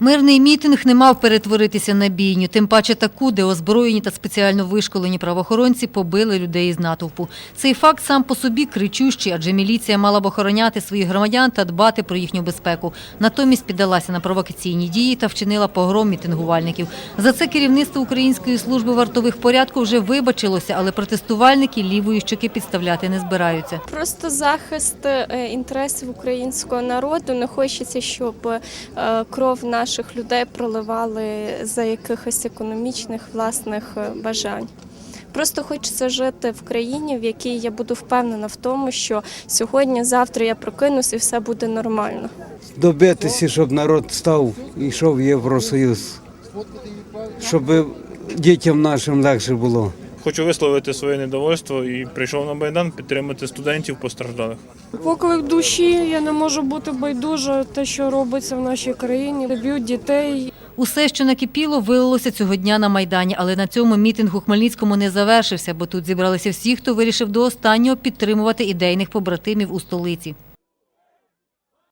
Мирний мітинг не мав перетворитися на бійню, тим паче таку, де озброєні та спеціально вишколені правоохоронці побили людей із натовпу. Цей факт сам по собі кричущий, адже міліція мала б охороняти своїх громадян та дбати про їхню безпеку. Натомість піддалася на провокаційні дії та вчинила погром мітингувальників. За це керівництво Української служби вартових порядку вже вибачилося, але протестувальники лівої щоки підставляти не збираються. Просто захист е, інтересів українського народу. Не хочеться, щоб е, кров наших людей проливали за якихось економічних власних е, бажань. Просто хочеться жити в країні, в якій я буду впевнена в тому, що сьогодні, завтра я прокинусь і все буде нормально. добитися, щоб народ став йшов в Євросоюз, щоб дітям нашим легше було. Хочу висловити своє недовольство і прийшов на Майдан підтримати студентів постраждалих. Поклик душі, я не можу бути байдужа те, що робиться в нашій країні. Б'ють дітей. Усе, що накипіло, вилилося цього дня на Майдані, але на цьому мітинг у Хмельницькому не завершився, бо тут зібралися всі, хто вирішив до останнього підтримувати ідейних побратимів у столиці.